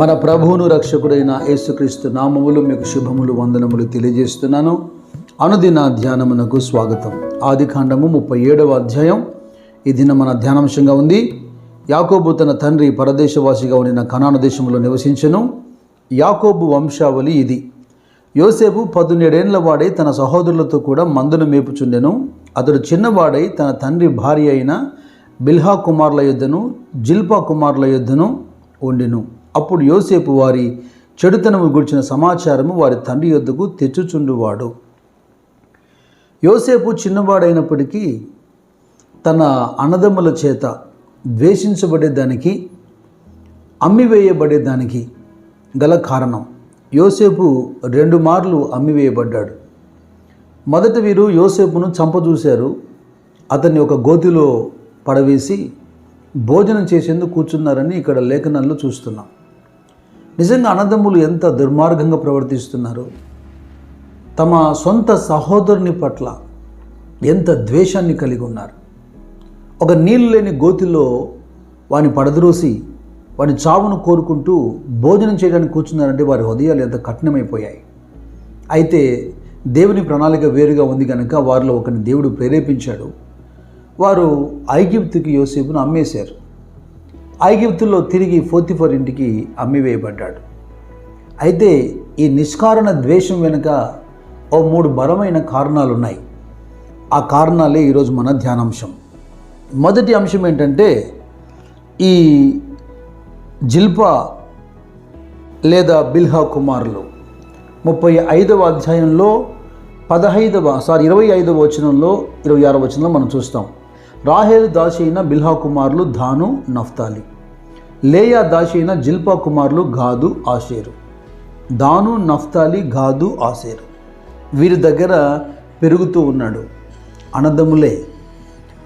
మన ప్రభువును రక్షకుడైన యేసుక్రీస్తు నామములు మీకు శుభములు వందనములు తెలియజేస్తున్నాను. అనుదిన ధ్యానమునకు స్వాగతం. ఆది కాండము ముప్పై ఏడవ అధ్యాయం. ఈ దిన మన ధ్యానాంశంగా ఉంది. యాకోబు తన తండ్రి పరదేశవాసిగా ఉండిన కనాన దేశంలో నివసించెను. యాకోబు వంశావళి ఇది. యోసేపు పదునేడేండ్ల వాడై తన సహోదరులతో కూడా మందును మేపుచుండెను. అతడు చిన్నవాడై తన తండ్రి భార్య అయిన బిల్హా కుమార్ల యుద్ధను జిల్పా కుమార్ల యుద్ధను ఉండెను. అప్పుడు యోసేపు వారి చెడుతనము గురించిన సమాచారము వారి తండ్రి యొద్దకు తెచ్చుచుండువాడు. యోసేపు చిన్నవాడైనప్పటికీ తన అన్నదమ్ముల చేత ద్వేషించబడేదానికి అమ్మివేయబడేదానికి గల కారణం. యోసేపు రెండు మార్లు అమ్మివేయబడ్డాడు. మొదట వీరు యోసేపును చంపజూశారు. అతన్ని ఒక గోతిలో పడవేసి భోజనం చేసేందుకు కూర్చున్నారని ఇక్కడ లేఖనాల్లో చూస్తున్నాం. నిజంగా అన్నదమ్ములు ఎంత దుర్మార్గంగా ప్రవర్తిస్తున్నారు? తమ సొంత సహోదరుని పట్ల ఎంత ద్వేషాన్ని కలిగి ఉన్నారు? ఒక నీళ్ళు లేని గోతిలో వాని పడద్రోసి వాని చావును కోరుకుంటూ భోజనం చేయడానికి కూర్చున్నారంటే వారి హృదయాలు ఎంత కఠినమైపోయాయి. అయితే దేవుని ప్రణాళిక వేరుగా ఉంది కనుక వారిలో ఒకరిని దేవుడు ప్రేరేపించాడు. వారు ఐగిప్తుకి యోసేపును అమ్మేశారు. ఐగిప్తులో తిరిగి ఫోర్తిఫర్ ఇంటికి అమ్మివేయబడ్డాడు. అయితే ఈ నిష్కారణ ద్వేషం వెనుక ఓ మూడు బలమైన కారణాలు ఉన్నాయి ఆ కారణాలే ఈరోజు మన ధ్యానాంశం. మొదటి అంశం ఏంటంటే ఈ జిల్పా లేదా బిల్హా కుమారులు ముప్పై ఐదవ అధ్యాయంలో పదహైదవ సారీ ఇరవై ఐదవ వచనంలో ఇరవై ఆరవ వచనంలో మనం చూస్తాం. రాహేల్ దాసి అయిన బిల్హా కుమారులు ధాను నఫ్తాలి. లేయా దాసి అయిన జిల్పా కుమారులు గాదు ఆషేరు దాను నఫ్తాలి గాదు ఆషేరు వీరి దగ్గర పెరుగుతూ ఉన్నాడు అనదములే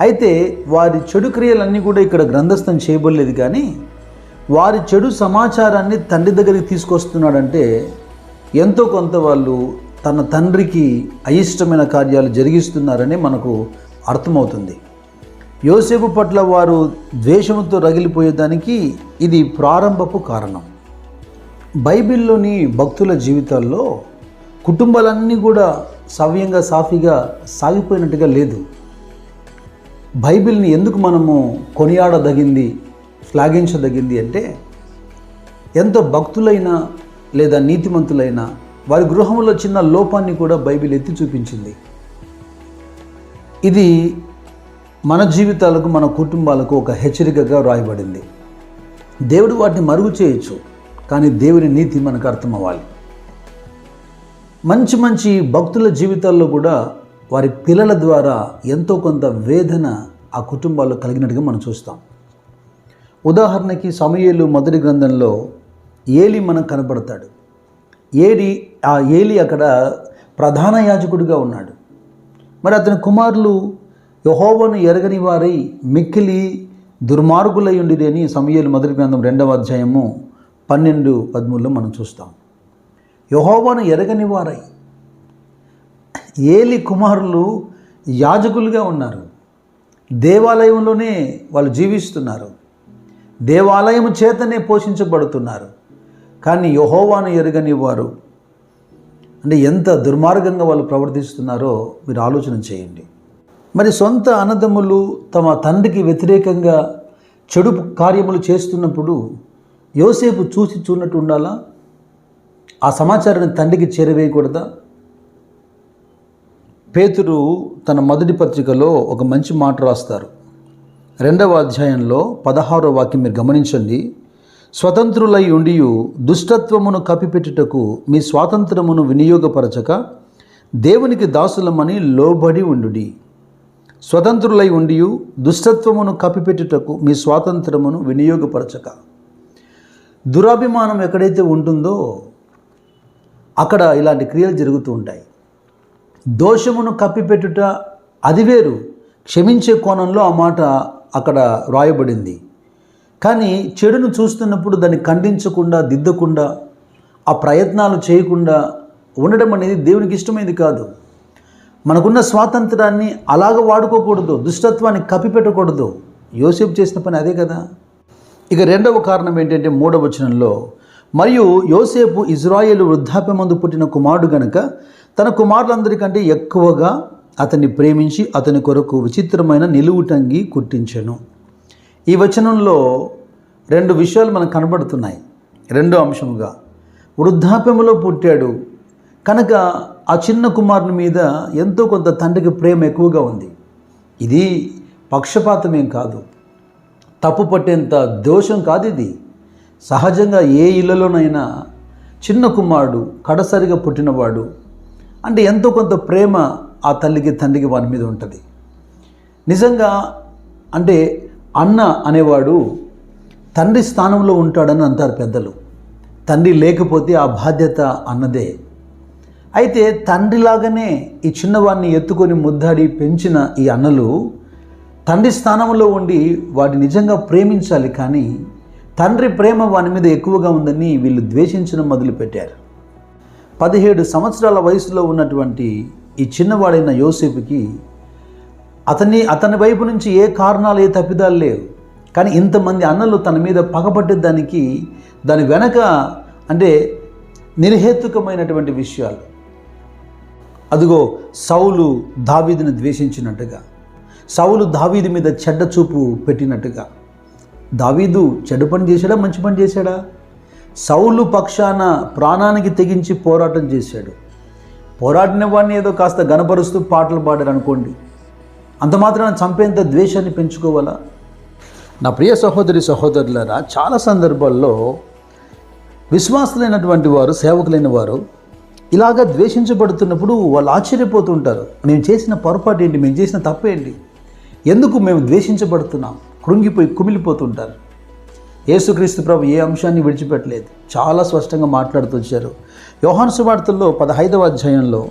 అయితే వారి చెడు క్రియలన్నీ కూడా ఇక్కడ గ్రంథస్థం చేయబడలేదు కానీ వారి చెడు సమాచారాన్ని తండ్రి దగ్గరికి తీసుకొస్తున్నాడంటే ఎంతో కొంత వాళ్ళు తన తండ్రికి అయిష్టమైన కార్యాలు జరిగిస్తున్నారని మనకు అర్థమవుతుంది. యోసేపు పట్ల వారు ద్వేషంతో రగిలిపోయేదానికి ఇది ప్రారంభపు కారణం. బైబిల్లోని భక్తుల జీవితాల్లో కుటుంబాలన్నీ కూడా సవ్యంగా సాఫీగా సాగిపోయినట్టుగా లేదు. బైబిల్ని ఎందుకు మనము కొనియాడదగింది శ్లాఘించదగింది అంటే ఎంతో భక్తులైన లేదా నీతిమంతులైన వారి గృహంలో చిన్న లోపాన్ని కూడా బైబిల్ ఎత్తి చూపించింది. ఇది మన జీవితాలకు మన కుటుంబాలకు ఒక హెచ్చరికగా రాయబడింది దేవుడు వాటిని మరుగు చేయొచ్చు కానీ దేవుని నీతి మనకు అర్థం అవ్వాలి మంచి మంచి భక్తుల జీవితాల్లో కూడా వారి పిల్లల ద్వారా ఎంతో కొంత వేదన ఆ కుటుంబాల్లో కలిగినట్టుగా మనం చూస్తాం. ఉదాహరణకి సమయలు మొదటి గ్రంథంలో ఏలి మనకు కనపడతాడు. ఏలి ఆ ఏలి అక్కడ ప్రధాన యాజకుడిగా ఉన్నాడు. మరి అతని కుమారులు యహోవను ఎరగని వారై మిక్కిలి దుర్మార్గులై అని సమయలు మొదటి గ్రంథం రెండవ అధ్యాయము పన్నెండు పదమూడులో మనం చూస్తాం. యహోవను ఎరగని వారై ఏలి కుమారులు యాజకులుగా ఉన్నారు. దేవాలయంలోనే వాళ్ళు జీవిస్తున్నారు. దేవాలయం చేతనే పోషించబడుతున్నారు. కానీ యహోవాను ఎరగని వారు అంటే ఎంత దుర్మార్గంగా వాళ్ళు ప్రవర్తిస్తున్నారో మీరు ఆలోచన చేయండి. మరి సొంత అన్నదమ్ములు తమ తండ్రికి వ్యతిరేకంగా చెడు కార్యములు చేస్తున్నప్పుడు యోసేపు చూసి చూడనట్టు ఉండాలా? ఆ సమాచారాన్ని తండ్రికి చేరవేయకూడదా? పేతురు తన మొదటి పత్రికలో ఒక మంచి మాట రాస్తారు. రెండవ అధ్యాయంలో పదహారో వాక్యం మీరు గమనించండి. స్వతంత్రులై ఉండి దుష్టత్వమును కప్పిపెట్టుటకు మీ స్వాతంత్రమును వినియోగపరచక దేవునికి దాసులమని లోబడి ఉండుడి. స్వతంత్రులై ఉండి దుష్టత్వమును కప్పిపెట్టుటకు మీ స్వాతంత్రమును వినియోగపరచక. దురాభిమానం ఎక్కడైతే ఉంటుందో అక్కడ ఇలాంటి క్రియలు జరుగుతూ ఉంటాయి. దోషమును కప్పిపెట్టుట అది వేరు. క్షమించే కోణంలో ఆ మాట అక్కడ వ్రాయబడింది కానీ చెడును చూస్తున్నప్పుడు దాన్ని ఖండించకుండా దిద్దకుండా ఆ ప్రయత్నాలు చేయకుండా ఉండడం అనేది దేవునికి ఇష్టమైనది కాదు. మనకున్న స్వాతంత్రాన్ని అలాగ వాడుకోకూడదు దుష్టత్వాన్ని కప్పిపెట్టకూడదు. యోసేపు చేసిన పని అదే కదా? ఇక రెండవ కారణం ఏంటంటే మూడవ వచనంలో మరియు యోసేపు ఇజ్రాయేలు వృద్ధాప్యమందు పుట్టిన కుమారుడు గనుక తన కుమారులందరికంటే ఎక్కువగా అతన్ని ప్రేమించి అతని కొరకు విచిత్రమైన నిలువుటంగి కుట్టించాను. ఈ వచనంలో రెండు విషయాలు మనకు కనబడుతున్నాయి. రెండో అంశముగా వృద్ధాప్యములో పుట్టాడు. కనుక ఆ చిన్న కుమారుని మీద ఎంతో కొంత తండ్రికి ప్రేమ ఎక్కువగా ఉంది. ఇది పక్షపాతమేం కాదు. తప్పు పట్టేంత దోషం కాదు ఇది. సహజంగా ఏ ఇళ్ళలోనైనా చిన్న కుమారుడు కడసరిగా పుట్టినవాడు అంటే ఎంతో కొంత ప్రేమ ఆ తల్లికి తండ్రికి వారి మీద ఉంటుంది. నిజంగా అంటే అన్న అనేవాడు తండ్రి స్థానంలో ఉంటాడని అంటారు పెద్దలు. తండ్రి లేకపోతే ఆ బాధ్యత అన్నదే. అయితే తండ్రిలాగానే ఈ చిన్నవాడిని ఎత్తుకొని ముద్దాడి పెంచిన ఈ అన్నలు తండ్రి స్థానంలో ఉండి వాడిని నిజంగా ప్రేమించాలి కానీ తండ్రి ప్రేమ వాని మీద ఎక్కువగా ఉందని వీళ్ళు ద్వేషించడం మొదలుపెట్టారు. పదిహేడు సంవత్సరాల వయసులో ఉన్నటువంటి ఈ చిన్నవాడైన యోసేపుకి అతన్ని అతని వైపు నుంచి ఏ కారణాలు ఏ తప్పిదాలు లేవు. కానీ ఇంతమంది అన్నలు తన మీద పగపట్టేదానికి దాని వెనక అంటే నిర్హేతుకమైనటువంటి విషయాలు. అదిగో సౌలు దావీదుని ద్వేషించినట్టుగా సౌలు దావీదు మీద చెడ్డ చూపు పెట్టినట్టుగా. దావీదు చెడు పని చేశాడా మంచి పని చేశాడా? సౌలు పక్షాన ప్రాణానికి తెగించి పోరాటం చేశాడు. పోరాడిన వాడిని ఏదో కాస్త గనపరుస్తూ పాటలు పాడారు అనుకోండి. అంత మాత్రాన చంపేంత ద్వేషాన్ని పెంచుకోవాలా? నా ప్రియ సహోదరి సహోదరులారా చాలా సందర్భాల్లో విశ్వాసులైనటువంటి వారు సేవకులైన వారు ఇలాగా ద్వేషించబడుతున్నప్పుడు వాళ్ళు ఆశ్చర్యపోతుంటారు. నేను చేసిన పొరపాటు ఏంటి? మేము చేసిన తప్పేంటి ఎందుకు మేము ద్వేషించబడుతున్నాం? కృంగిపోయి కుమిలిపోతుంటారు. యేసుక్రీస్తు ప్రభు ఏ అంశాన్ని విడిచిపెట్టలేదు? చాలా స్పష్టంగా మాట్లాడుతూ వచ్చారు. యోహాను సువార్తల్లో పదహైదవ అధ్యాయంలో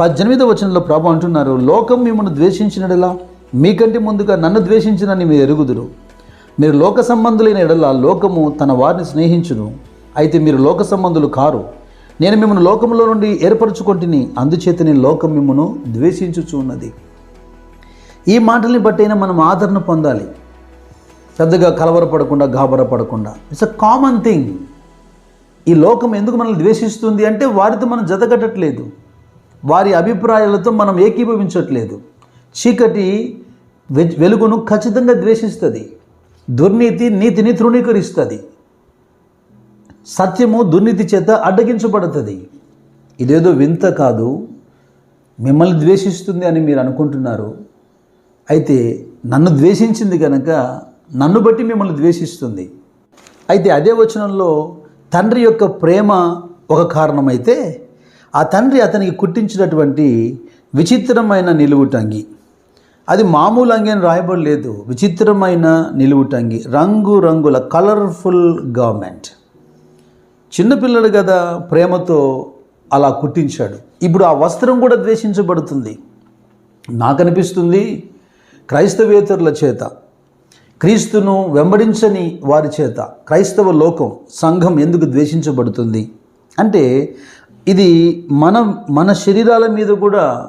పద్దెనిమిదవ వచనంలో ప్రభు అంటున్నారు లోకం మిమ్మల్ని ద్వేషించినడలా? మీకంటే ముందుగా నన్ను ద్వేషించినని మీరు ఎరుగుదురు. మీరు లోక సంబంధులైన ఎడల లోకము తన వారిని స్నేహించును. అయితే మీరు లోక సంబంధులు కారు. నేను మిమ్మల్ని లోకంలో నుండి ఏర్పరచుకొంటిని అందుచేతనే లోకం మిమ్మను ద్వేషించుచున్నది. ఈ మాటల్ని బట్టైనా మనం ఆదరణ పొందాలి. పెద్దగా కలవరపడకుండా గాబరపడకుండా. ఇట్స్ అ కామన్ థింగ్ ఈ లోకం ఎందుకు మనల్ని ద్వేషిస్తుంది అంటే వారితో మనం జతగట్టట్లేదు వారి అభిప్రాయాలతో మనం ఏకీభవించట్లేదు. చీకటి వెలుగును ఖచ్చితంగా ద్వేషిస్తుంది. దుర్నీతి నీతిని తృణీకరిస్తుంది. సత్యము దుర్నీతి చేత అడ్డగించబడుతుంది. ఇదేదో వింత కాదు. మిమ్మల్ని ద్వేషిస్తుంది అని మీరు అనుకుంటున్నారు. అయితే నన్ను ద్వేషించింది కనుక నన్ను బట్టి మిమ్మల్ని ద్వేషిస్తుంది. అయితే అదే వచనంలో తండ్రి యొక్క ప్రేమ ఒక కారణమైతే ఆ తండ్రి అతనికి కుట్టించినటువంటి విచిత్రమైన నిలువుటంగి అది మామూలు అంగి అని రాయబడలేదు. విచిత్రమైన నిలువుటంగి రంగు రంగుల కలర్ఫుల్ గవర్నమెంట్ చిన్నపిల్లడు కదా ప్రేమతో అలా కుట్టించాడు. ఇప్పుడు ఆ వస్త్రం కూడా ద్వేషించబడుతుంది. నాకు అనిపిస్తుంది క్రైస్తవేతరుల చేత క్రీస్తును వెంబడించని వారి చేత క్రైస్తవ లోకం సంఘం ఎందుకు ద్వేషించబడుతుంది? అంటే ఇది మన మన శరీరాల మీద కూడా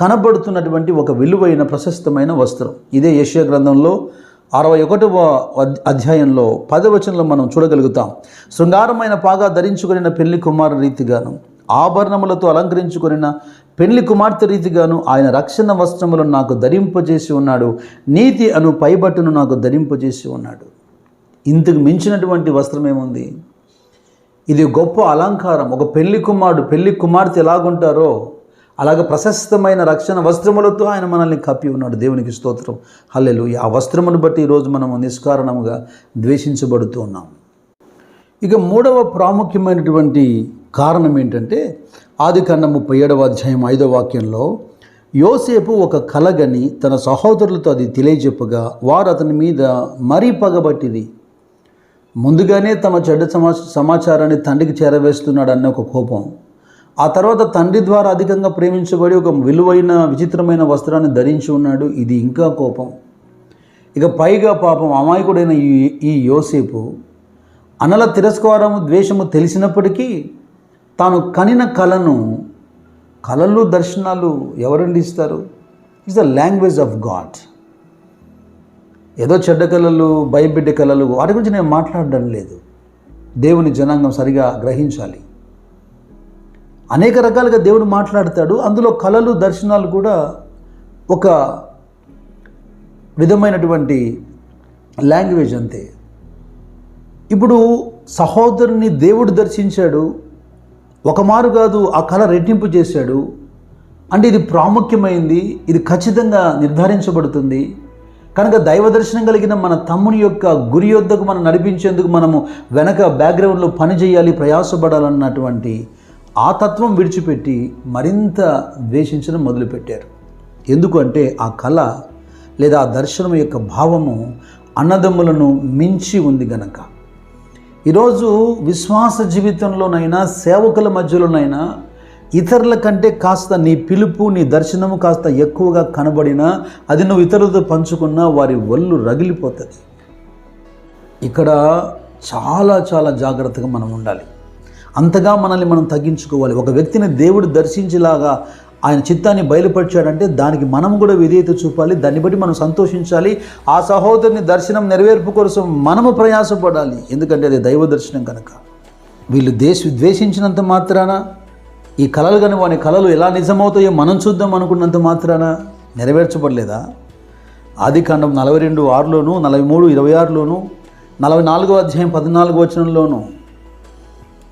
కనబడుతున్నటువంటి ఒక విలువైన ప్రశస్తమైన వస్త్రం. ఇదే యశ్య గ్రంథంలో అరవై ఒకటవ అద్- అధ్యాయంలో పదవచనంలో మనం చూడగలుగుతాం. శృంగారమైన పాగా ధరించుకొనిన పెళ్ళి కుమారు రీతిగాను ఆభరణములతో అలంకరించుకొనిన పెళ్ళి కుమార్తె రీతిగాను ఆయన రక్షణ వస్త్రములను నాకు ధరింపజేసి ఉన్నాడు. నీతి అను పైబట్టును నాకు ధరింపజేసి ఉన్నాడు. ఇంతకు మించినటువంటి వస్త్రం ఏముంది? ఇది గొప్ప అలంకారం. ఒక పెళ్ళి కుమారుడు పెళ్ళి కుమార్తె ఎలాగుంటారో అలాగే ప్రశస్తమైన రక్షణ వస్త్రములతో ఆయన మనల్ని కప్పి ఉన్నాడు. దేవునికి స్తోత్రం. హల్లెలు ఆ వస్త్రమును బట్టి ఈరోజు మనము నిష్కారణముగా ద్వేషించబడుతూ ఉన్నాం. ఇక మూడవ ప్రాముఖ్యమైనటువంటి కారణం ఏంటంటే ఆది కన్న ముప్పై ఏడవ అధ్యాయం ఐదవ వాక్యంలో యోసేపు ఒక కలగని తన సహోదరులతో అది తెలియజెప్పగా వారు అతని మీద మరీ పగబట్టిది ముందుగానే తమ చెడ్డ సమా సమాచారాన్ని తండ్రికి చేరవేస్తున్నాడు అన్న ఒక కోపం. ఆ తర్వాత తండ్రి ద్వారా అధికంగా ప్రేమించబడి ఒక విలువైన విచిత్రమైన వస్త్రాన్ని ధరించి ఉన్నాడు. ఇది ఇంకా కోపం. ఇక పైగా పాపం అమాయకుడైన ఈ ఈ యోసేపు అనల తిరస్కారము ద్వేషము తెలిసినప్పటికీ తాను కనిన కళను కళలు దర్శనాలు ఎవరండి ఇస్తారు? It's the language of God ఏదో చెడ్డ కళలు భయబిడ్డ కళలు వాటి గురించి నేను మాట్లాడడం లేదు. దేవుని జనాంగం సరిగా గ్రహించాలి. అనేక రకాలుగా దేవుడు మాట్లాడతాడు. అందులో కళలు దర్శనాలు కూడా ఒక విధమైనటువంటి లాంగ్వేజ్ అంతే. ఇప్పుడు సహోదరుని దేవుడు దర్శించాడు. ఒక మారు కాదు ఆ కళ రెట్టింపు చేశాడు. అంటే ఇది ప్రాముఖ్యమైంది ఇది ఖచ్చితంగా నిర్ధారించబడుతుంది. కనుక దైవ దర్శనం కలిగిన మన తమ్ముని యొక్క గురి యొద్దకు మనం నడిపించేందుకు మనము వెనక బ్యాక్గ్రౌండ్లో పని చేయాలి ప్రయాసపడాలన్నటువంటి ఆ తత్వం విడిచిపెట్టి మరింత ద్వేషించడం మొదలుపెట్టారు. ఎందుకంటే ఆ కళ లేదా ఆ దర్శనం యొక్క భావము అన్నదమ్ములను మించి ఉంది గనక. ఈరోజు విశ్వాస జీవితంలోనైనా సేవకుల మధ్యలోనైనా ఇతరుల కంటే కాస్త నీ పిలుపు నీ దర్శనము కాస్త ఎక్కువగా కనబడినా అది నువ్వు ఇతరులతో పంచుకున్నా వారి ఒళ్ళు రగిలిపోతుంది. ఇక్కడ చాలా చాలా జాగ్రత్తగా మనం ఉండాలి. అంతగా మనల్ని మనం తగ్గించుకోవాలి. ఒక వ్యక్తిని దేవుడు దర్శించేలాగా ఆయన చిత్తాన్ని బయలుపరిచాడంటే దానికి మనం కూడా విధేయత చూపాలి. దాన్ని బట్టి మనం సంతోషించాలి. ఆ సహోదరుని దర్శనం నెరవేర్పు కోసం మనము ప్రయాసపడాలి. ఎందుకంటే అది దైవ దర్శనం కనుక. వీళ్ళు దేశ ద్వేషించినంత మాత్రాన ఈ కళలు కానీ వాని కళలు ఎలా నిజమవుతాయో మనం చూద్దాం అనుకున్నంత మాత్రాన నెరవేర్చబడలేదా? ఆది కాండం నలభై రెండు ఆరులోను నలభై మూడు ఇరవై ఆరులోను నలభై నాలుగో అధ్యాయం పద్నాలుగు వచనంలోను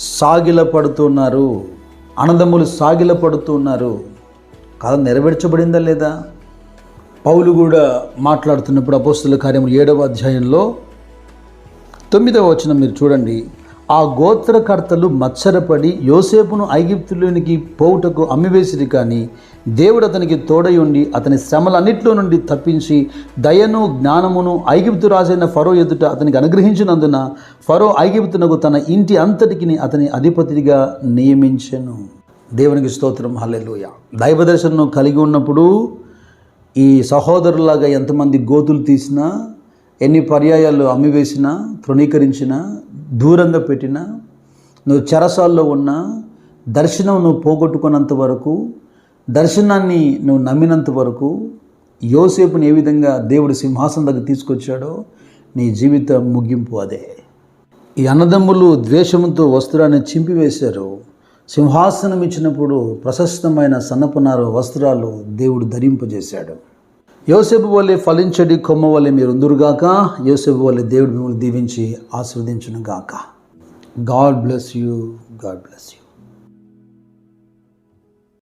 సాగిలపడుతున్నారు. అన్నదమ్ములు సాగిలపడుతున్నారు. కథ నెరవేర్చబడిందా లేదా? పౌలు కూడా మాట్లాడుతున్నప్పుడు అపోస్తుల కార్యములు ఏడవ అధ్యాయంలో తొమ్మిదవ వచనం మీరు చూడండి. ఆ గోత్రకర్తలు మత్సరపడి యోసేపును ఐగిప్తులోనికి పోవుటకు అమ్మివేసిరి కానీ దేవుడు అతనికి తోడై ఉండి అతని శ్రమలన్నింటిలో నుండి తప్పించి దయను జ్ఞానమును ఐగిప్తు రాజైన ఫరో ఎదుట అతనికి అనుగ్రహించినందున ఫరో ఐగిప్తునకు తన ఇంటి అంతటికి అతని అధిపతిగా నియమించెను. దేవునికి స్తోత్రం. హల్లెలూయ. దైవ దర్శనం కలిగి ఉన్నప్పుడు ఈ సహోదరులాగా ఎంతమంది గోతులు తీసినా ఎన్ని పర్యాయాలు అమ్మివేసినా తృణీకరించినా దూరంగా పెట్టినా నువ్వు చెరసాల్లో ఉన్నా దర్శనం నువ్వు పోగొట్టుకున్నంత వరకు దర్శనాన్ని నువ్వు నమ్మినంత వరకు యోసేపుని ఏ విధంగా దేవుడు సింహాసనం దగ్గర తీసుకొచ్చాడో నీ జీవిత ముగింపు అదే. ఈ అన్నదమ్ములు ద్వేషంతో వస్త్రాన్ని చింపివేశారు. సింహాసనం ఇచ్చినప్పుడు ప్రశస్తమైన సన్నపునార వస్త్రాలు దేవుడు ధరింపజేశాడు. యోసేపు వల్లే ఫలించడి కొమ్మ వల్లే మీరుందురుగాక యోసేపు వల్లే దేవుడు మిమ్మల్ని దీవించి ఆస్వాదించును గాక. God bless you. God bless you.